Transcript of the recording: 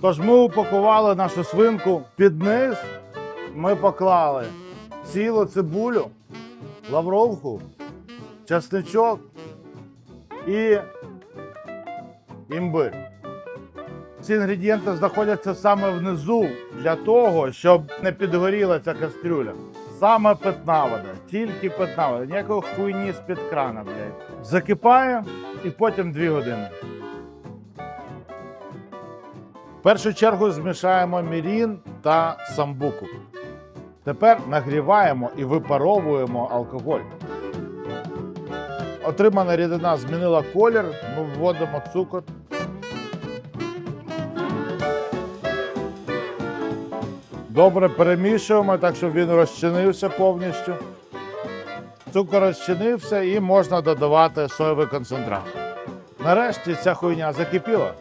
Тож ми упакували нашу свинку під низ. Ми поклали цілу цибулю, лавровку, часничок і імбир. Ці інгредієнти знаходяться саме внизу для того, щоб не підгоріла ця кастрюля. Саме питна вода, тільки питна вода, ніякої хуйні з-під крана, блядь. Закипає і потім 2 години. Першу чергу змішаємо мірін та самбуку. Тепер нагріваємо і випаровуємо алкоголь. Отримана рідина змінила колір, ми вводимо цукор. Добре перемішуємо, так щоб він розчинився повністю. Цукор розчинився і можна додавати соєвий концентрат. Нарешті ця хуйня закипіла.